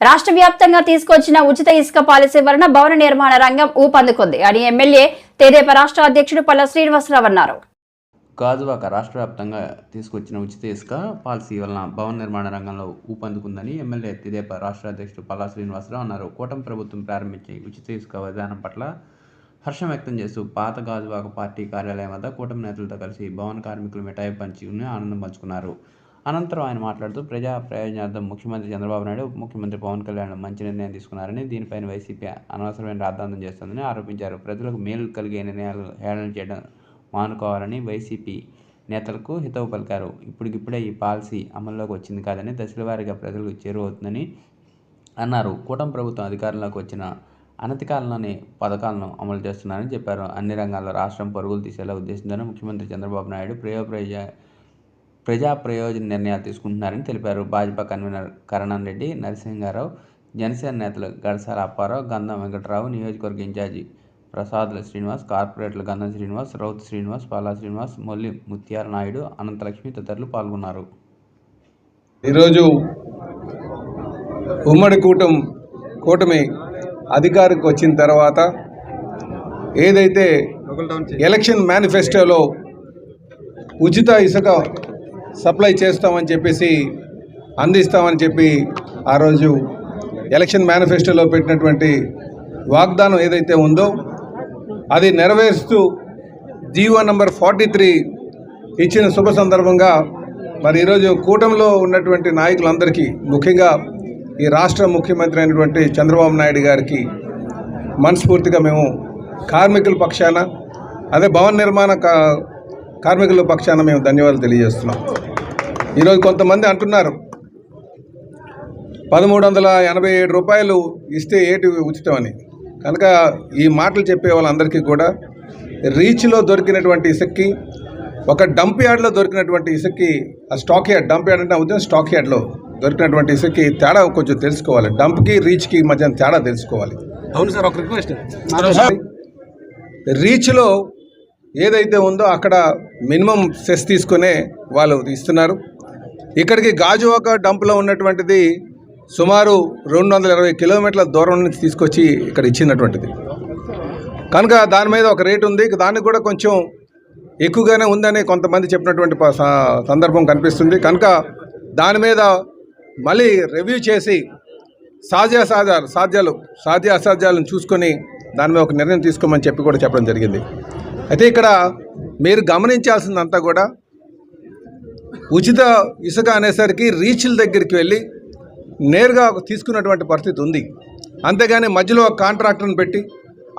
రాష్ట్ర వ్యాప్తంగా తీసుకొచ్చిన ఉచిత ఇసుక పాలసీ వలన భవన నిర్మాణ రంగం ఊపందుకుంది. అని ఎమ్మెల్యే తెదేపా రాష్ట్ర అధ్యక్షుడు పల్ల శ్రీనివాసరావు అన్నారు. గాజువాక రాష్ట్ర వ్యాప్తంగా తీసుకొచ్చిన ఉచిత ఇసుక పాలసీ వలన భవన నిర్మాణ రంగంలో ఊపందుకుందని ఎమ్మెల్యే తెదేపా రాష్ట్ర అధ్యక్షుడు పల్లా శ్రీనివాసరావు అన్నారు. కూటమి ప్రభుత్వం ప్రారంభించే ఉచిత ఇసుక విధానం పట్ల హర్షం వ్యక్తం చేస్తూ పాత గాజువాక పార్టీ కార్యాలయం వద్ద కూటమి నేతలతో కలిసి భవన కార్మికులు మిఠాయి పంచి ఆనందం పంచుకున్నారు. అనంతరం ఆయన మాట్లాడుతూ ప్రజా ప్రయోజనార్థం ముఖ్యమంత్రి చంద్రబాబు నాయుడు ఉప ముఖ్యమంత్రి పవన్ కళ్యాణ్ మంచి నిర్ణయం తీసుకున్నారని దీనిపైన వైసీపీ అనవసరమైన రాద్ధాంతం చేస్తుందని ఆరోపించారు. ప్రజలకు మేలు కలిగే నిర్ణయాలు హేళన చేయడం మానుకోవాలని వైసీపీ నేతలకు హితవు పలికారు. ఇప్పటికిప్పుడే ఈ పాలసీ అమల్లోకి వచ్చింది కాదని దశల వారీగా ప్రజలకు చేరువవుతుందని అన్నారు. కూటమి ప్రభుత్వం అధికారంలోకి వచ్చిన అనతి కాలంలోనే పథకాలను అమలు చేస్తున్నారని చెప్పారు. అన్ని రంగాల్లో రాష్ట్రం పరుగులు తీసేలా ఉద్దేశంతోనే ముఖ్యమంత్రి చంద్రబాబు నాయుడు ప్రయోగ ప్రయోజ ప్రజా ప్రయోజన నిర్ణయాలు తీసుకుంటున్నారని తెలిపారు. భాజపా కన్వీనర్ కరణం రెడ్డి నరసింహారావు జనసేన నేతలు గడసాల అప్పారావు గంధం వెంకటరావు నియోజకవర్గ ఇన్ఛార్జి ప్రసాదుల శ్రీనివాస్ కార్పొరేటర్లు గంధం శ్రీనివాస్ రౌత్ శ్రీనివాస్ పాలా శ్రీనివాస్ మొల్లి ముత్యాల నాయుడు అనంతలక్ష్మి తదితరులు పాల్గొన్నారు. ఈరోజు ఉమ్మడి కూటమి కూటమి అధికారికి వచ్చిన తర్వాత ఏదైతే ఎలక్షన్ మేనిఫెస్టోలో ఉచిత ఇసుక సప్లై చేస్తామని చెప్పేసి అందిస్తామని చెప్పి ఆ రోజు ఎలక్షన్ మేనిఫెస్టోలో పెట్టినటువంటి వాగ్దానం ఏదైతే ఉందో అది నెరవేరుస్తూ జీవో నంబర్ ఫార్టీ త్రీ ఇచ్చిన శుభ సందర్భంగా మరి ఈరోజు కూటమిలో ఉన్నటువంటి నాయకులందరికీ ముఖ్యంగా ఈ రాష్ట్ర ముఖ్యమంత్రి అయినటువంటి చంద్రబాబు నాయుడు గారికి మనస్ఫూర్తిగా మేము కార్మికుల పక్షాన అదే భవన నిర్మాణ కా కార్మికుల పక్షాన మేము ధన్యవాదాలు తెలియజేస్తున్నాం. ఈరోజు కొంతమంది అంటున్నారు పదమూడు వందల ఎనభై ఏడు రూపాయలు ఇస్తే ఏటి ఉచితం అని. కనుక ఈ మాటలు చెప్పే వాళ్ళందరికీ కూడా రీచ్లో దొరికినటువంటి ఇసుక్కి ఒక డంప్ యార్డ్లో దొరికినటువంటి ఇసుక్కి ఆ స్టాక్ యార్డ్ డంప్ యార్డ్ అంటే నా ఉద్దేశం స్టాక్ యార్డ్లో దొరికినటువంటి ఇసుక్కి తేడా కొంచెం తెలుసుకోవాలి. డంప్కి రీచ్కి మధ్య తేడా తెలుసుకోవాలి. అవును సార్ ఒక రిక్వెస్ట్. రీచ్లో ఏదైతే ఉందో అక్కడ మినిమం సెస్ తీసుకునే వాళ్ళు ఇస్తున్నారు. ఇక్కడికి గాజువాక డంప్లో ఉన్నటువంటిది సుమారు రెండు వందల ఇరవై కిలోమీటర్ల దూరం నుంచి తీసుకొచ్చి ఇక్కడ ఇచ్చినటువంటిది. కనుక దాని మీద ఒక రేటు ఉంది. దానికి కూడా కొంచెం ఎక్కువగానే ఉందని కొంతమంది చెప్పినటువంటి సందర్భం కనిపిస్తుంది. కనుక దాని మీద మళ్ళీ రివ్యూ చేసి సాధ్యాసాధ్యాలు సాధ్యాలు సాధ్య అసాధ్యాలను చూసుకొని దాని మీద ఒక నిర్ణయం తీసుకోమని చెప్పి కూడా చెప్పడం జరిగింది. అయితే ఇక్కడ మీరు గమనించాల్సిందంతా కూడా ఉచిత ఇసుక అనేసరికి రీచ్ల దగ్గరికి వెళ్ళి నేరుగా తీసుకున్నటువంటి పరిస్థితి ఉంది. అంతేగాని మధ్యలో ఒక కాంట్రాక్టర్ని పెట్టి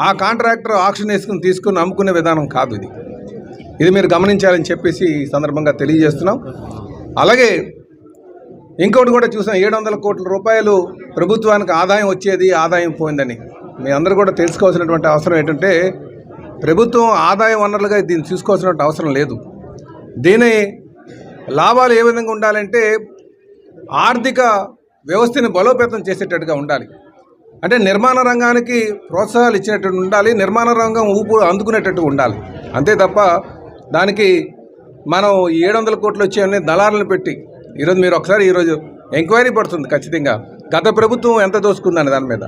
ఆ కాంట్రాక్టర్ ఆక్షన్ వేసుకుని తీసుకుని అమ్ముకునే విధానం కాదు ఇది. ఇది మీరు గమనించాలని చెప్పేసి ఈ సందర్భంగా తెలియజేస్తున్నాం. అలాగే ఇంకోటి కూడా చూసాం ఏడు వందల కోట్ల రూపాయలు ప్రభుత్వానికి ఆదాయం వచ్చేది ఆదాయం పోయిందని. మీ అందరూ కూడా తెలుసుకోవాల్సినటువంటి అవసరం ఏంటంటే ప్రభుత్వం ఆదాయ వనరులుగా దీన్ని తీసుకోవాల్సినట్టు అవసరం లేదు. దీని లాభాలు ఏ విధంగా ఉండాలంటే ఆర్థిక వ్యవస్థని బలోపేతం చేసేటట్టుగా ఉండాలి. అంటే నిర్మాణ రంగానికి ప్రోత్సాహాలు ఇచ్చినట్టు ఉండాలి నిర్మాణ రంగం ఊపు అందుకునేటట్టు ఉండాలి. అంతే తప్ప దానికి మనం ఏడు వందల కోట్లు వచ్చాయని దళారులను పెట్టి ఈరోజు మీరు ఒకసారి ఈరోజు ఎంక్వైరీ పడుతుంది ఖచ్చితంగా. గత ప్రభుత్వం ఎంత దోసుకుందని దాని మీద.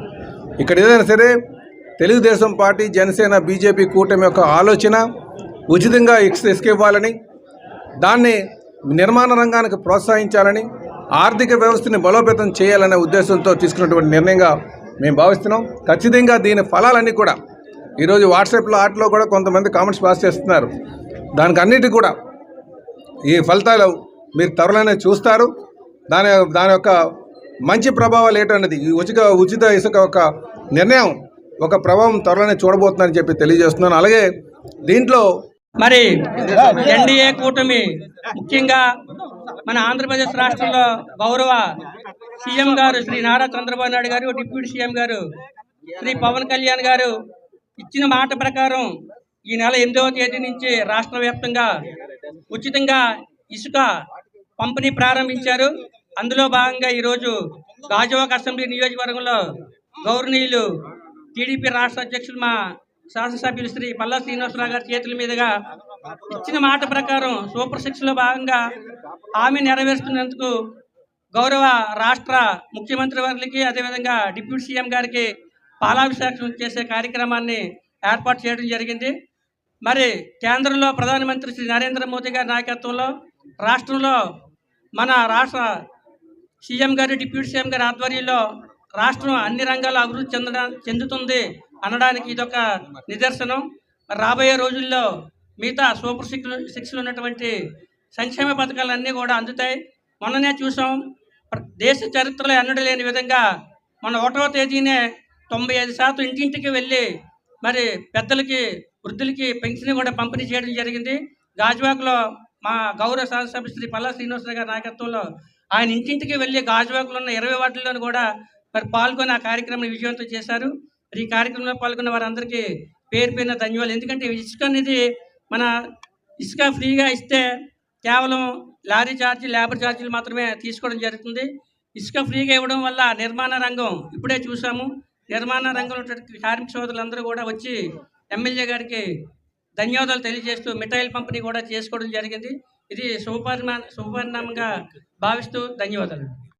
ఇక్కడ ఏదైనా సరే తెలుగుదేశం పార్టీ జనసేన బీజేపీ కూటమి యొక్క ఆలోచన ఉచితంగా ఇసుక ఇసుక ఇవ్వాలని దాన్ని నిర్మాణ రంగానికి ప్రోత్సహించాలని ఆర్థిక వ్యవస్థని బలోపేతం చేయాలనే ఉద్దేశంతో తీసుకున్నటువంటి నిర్ణయంగా మేము భావిస్తున్నాం. ఖచ్చితంగా దీని ఫలాలన్నీ కూడా ఈరోజు వాట్సాప్లో ఆటలో కూడా కొంతమంది కామెంట్స్ పాస్ చేస్తున్నారు. దానికి అన్నిటి కూడా ఈ ఫలితాలు మీరు త్వరలోనే చూస్తారు. దాని దాని యొక్క మంచి ప్రభావాలు ఏంటన్నది ఈ ఉచిత ఉచిత ఇసుక ఒక నిర్ణయం ఒక ప్రభావం త్వరలోనే చూడబోతుందని చెప్పి తెలియజేస్తున్నాను. అలాగే దీంట్లో మరి ఎన్డీఏ కూటమి ముఖ్యంగా మన ఆంధ్రప్రదేశ్ రాష్ట్రంలో గౌరవ సీఎం గారు శ్రీ నారా చంద్రబాబు నాయుడు గారు డిప్యూటీ సీఎం గారు శ్రీ పవన్ కళ్యాణ్ గారు ఇచ్చిన మాట ప్రకారం ఈ నెల ఎనిమిదవ తేదీ నుంచి రాష్ట్ర వ్యాప్తంగా ఉచితంగా ఇసుక పంపిణీ ప్రారంభించారు. అందులో భాగంగా ఈరోజు గాజువాక అసెంబ్లీ నియోజకవర్గంలో గౌరవనీయులు టీడీపీ రాష్ట్ర అధ్యక్షులు మా శాసనసభ్యులు శ్రీ పల్లా శ్రీనివాసరావు గారి చేతుల మీదుగా ఇచ్చిన మాట ప్రకారం సూపర్ శిక్షలో భాగంగా హామీ నెరవేరుస్తున్నందుకు గౌరవ రాష్ట్ర ముఖ్యమంత్రి వారికి అదేవిధంగా డిప్యూటీ సీఎం గారికి పాలాభిషేకం చేసే కార్యక్రమాన్ని ఏర్పాటు చేయడం జరిగింది. మరి కేంద్రంలో ప్రధానమంత్రి శ్రీ నరేంద్ర మోదీ గారి నాయకత్వంలో రాష్ట్రంలో మన రాష్ట్ర సీఎం గారు డిప్యూటీ సీఎం గారి ఆధ్వర్యంలో రాష్ట్రం అన్ని రంగాల్లో అభివృద్ధి చెందడా చెందుతుంది అనడానికి ఇదొక నిదర్శనం. రాబోయే రోజుల్లో మిగతా సూపర్ సిక్స్ శిక్షలు ఉన్నటువంటి సంక్షేమ పథకాలన్నీ కూడా అందుతాయి. మొన్ననే చూసాం ప్ర- దేశ చరిత్రలో ఎన్నడూ లేని విధంగా మన ఒకటవ తేదీనే తొంభై ఐదు శాతం ఇంటింటికి వెళ్ళి మరి పెద్దలకి వృద్ధులకి పెన్షన్ కూడా పంపిణీ చేయడం జరిగింది. గాజువాకలో మా గౌరవ శాసనసభ శ్రీ పల్లా శ్రీనివాసరావు గారి నాయకత్వంలో ఆయన ఇంటింటికి వెళ్ళి గాజువాకలో ఉన్న ఇరవై వార్డుల్లోనూ కూడా మరి పాల్గొని ఆ కార్యక్రమం విజయవంతం చేశారు. మరి ఈ కార్యక్రమంలో పాల్గొన్న వారందరికీ పేరు పేరున ధన్యవాదాలు. ఎందుకంటే ఇసుక అనేది మన ఇసుక ఫ్రీగా ఇస్తే కేవలం లారీ ఛార్జీ లేబర్ ఛార్జీలు మాత్రమే తీసుకోవడం జరుగుతుంది. ఇసుక ఫ్రీగా ఇవ్వడం వల్ల నిర్మాణ రంగం ఇప్పుడే చూసాము. నిర్మాణ రంగంలో కార్మిక సోదరులందరూ కూడా వచ్చి ఎమ్మెల్యే గారికి ధన్యవాదాలు తెలియజేస్తూ మిఠాయిల పంపిణీ కూడా చేసుకోవడం జరిగింది. ఇది శుభపరిమా శుభపరిణామంగా భావిస్తూ ధన్యవాదాలు.